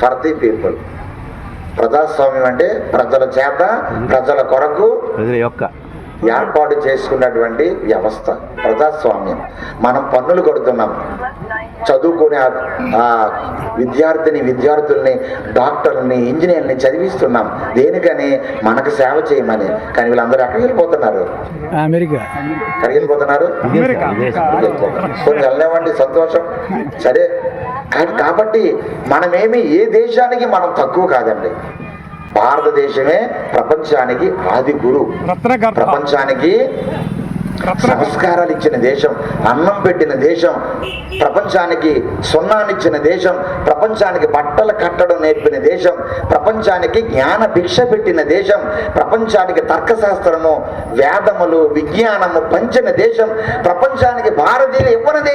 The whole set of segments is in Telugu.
For the people. ప్రజాస్వామ్యం అంటే ప్రజల చేత ప్రజల కొరకు యొక్క. ఏర్పాటు చేసుకున్నటువంటి వ్యవస్థ ప్రజాస్వామ్యం. మనం పన్నులు కడుతున్నాం. చదువుకునే విద్యార్థిని విద్యార్థుల్ని డాక్టర్ని ఇంజనీర్ని చదివిస్తున్నాం. దేనికని? మనకు సేవ చేయమని. కానీ వీళ్ళందరూ ఎక్కడికి వెళ్ళిపోతున్నారు? అమెరికా. ఎక్కడికి వెళ్ళిపోతున్నారు? కొన్ని వెళ్ళలేమండి సంతోషం. సరే. కానీ కాబట్టి మనమేమి ఏ దేశానికి మనం తక్కువ కాదండి. భారతదేశమే ప్రపంచానికి ఆది గురు. ప్రపంచానికి సంస్కారాలు ఇచ్చిన దేశం అన్నం పెట్టిన దేశం ప్రపంచానికి సున్నానిచ్చిన దేశం ప్రపంచానికి బట్టలు కట్టడం నేర్పిన దేశం ప్రపంచానికి జ్ఞాన భిక్ష పెట్టిన దేశం ప్రపంచానికి తర్కశాస్త్రము వేదములు విజ్ఞానము పంచిన దేశం ప్రపంచానికి భారతీయులు ఇవ్వనిది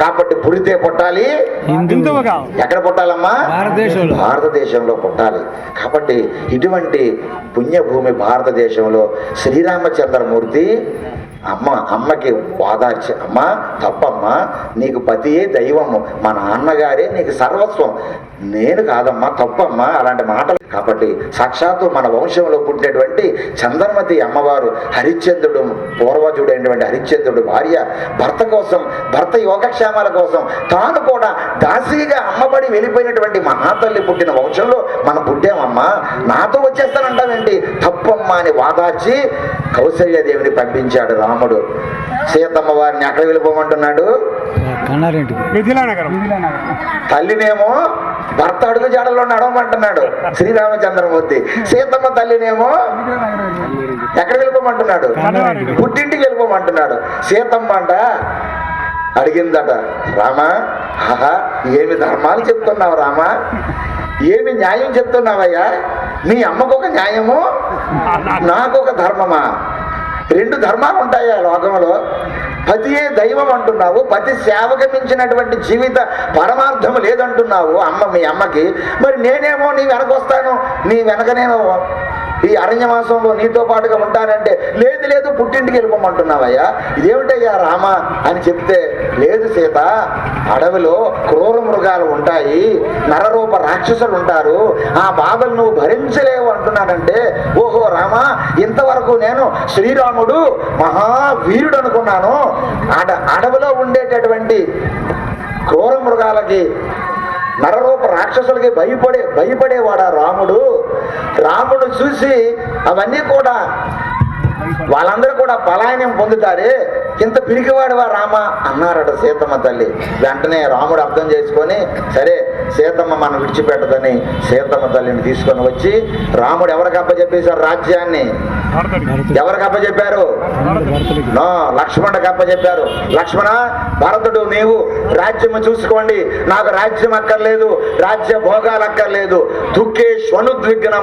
కాబట్టి పుడితే పుట్టాలి. ఎక్కడ పుట్టాలమ్మా? భారతదేశంలో. భారతదేశంలో పుట్టాలి. కాబట్టి ఇటువంటి పుణ్యభూమి భారతదేశంలో శ్రీరామచంద్రమూర్తి అమ్మ అమ్మకి వాదార్చి అమ్మ తప్పమ్మా నీకు పతియే దైవము. మా నాన్నగారే నీకు సర్వస్వం. నేను కాదమ్మా తప్పమ్మా అలాంటి మాటలు. కాబట్టి సాక్షాత్తు మన వంశంలో పుట్టినటువంటి చంద్రమతి అమ్మవారు హరిశ్చంద్రుడు పూర్వజుడైనటువంటి హరిశ్చంద్రుడు భార్య భర్త కోసం భర్త యోగక్షేమాల కోసం తాను కూడా దాసీగా అమ్మబడి వెళ్ళిపోయినటువంటి మహాతల్లి పుట్టిన వంశంలో మనం పుట్టామమ్మా. నాతో వచ్చేస్తానంట తప్పమ్మా అని వాదార్చి కౌసల్యదేవిని పంపించాడు రాముడు. సీతమ్మ వారిని ఎక్కడ వెళ్ళిపోమంటున్నాడు? తల్లినేమో భర్త అడుగు జాడలో నడవమంటున్నాడు. శ్రీరామచంద్రమూర్తి. సీతమ్మ తల్లినేమో ఎక్కడ వెళ్ళిపోమంటున్నాడు. పుట్టింటికి వెళ్ళిపోమంటున్నాడు. సీతమ్మ అంట అడిగిందట రామా ఆహా ఏమి ధర్మాలు చెప్తున్నావు రామా? ఏమి న్యాయం చెప్తున్నావయ్యా? నీ అమ్మకు ఒక న్యాయము నాకు ఒక ధర్మమా? రెండు ధర్మాలు ఉంటాయి ఆ లోకంలో. పతియే దైవం అంటున్నావు పతి సేవకు మించినటువంటి జీవిత పరమార్థం లేదంటున్నావు అమ్మ మీ అమ్మకి. మరి నేనేమో నీ వెనకొస్తాను నీ వెనక నేను ఈ అరణ్యవాసంలో నీతో పాటుగా ఉంటానంటే లేదు లేదు పుట్టింటికి వెళ్ళిపోమంటున్నావయ్యా. ఇదేమిటయ్యా రామ? అని చెప్తే లేదు సీత అడవిలో క్రూర మృగాలు ఉంటాయి నరరూప రాక్షసులు ఉంటారు ఆ బాధలు నువ్వు భరించలేవు అంటున్నానంటే ఓహో రామ ఇంతవరకు నేను శ్రీరాముడు మహావీరుడు అనుకున్నాను. అడ అడవిలో ఉండేటటువంటి క్రూర మృగాలకి నరరూప రాక్షసులకి భయపడే భయపడేవాడా రాముడు? రాముడు చూసి అవన్నీ కూడా వాళ్ళందరూ కూడా పలాయనం పొందుతారే. ఇంత పిరికివాడువా రామ? అన్నారట సీతమ్మ తల్లి. వెంటనే రాముడు అర్థం చేసుకొని సరే సీతమ్మ మనం విడిచిపెట్టదని సీతమ్మ తల్లిని తీసుకొని వచ్చి రాముడు ఎవరికి అప్పచెప్పేశారు రాజ్యాన్ని? ఎవరికి అప్పచెప్పారు? భర్తలకి లక్ష్మణుడికి అప్పచెప్పారు. లక్ష్మణ భరతుడు నీవు రాజ్యము చూసుకోండి. నాకు రాజ్యం అక్కర్లేదు రాజ్య భోగాలు అక్కర్లేదు. దుఃఖే శ్వనుద్విగ్న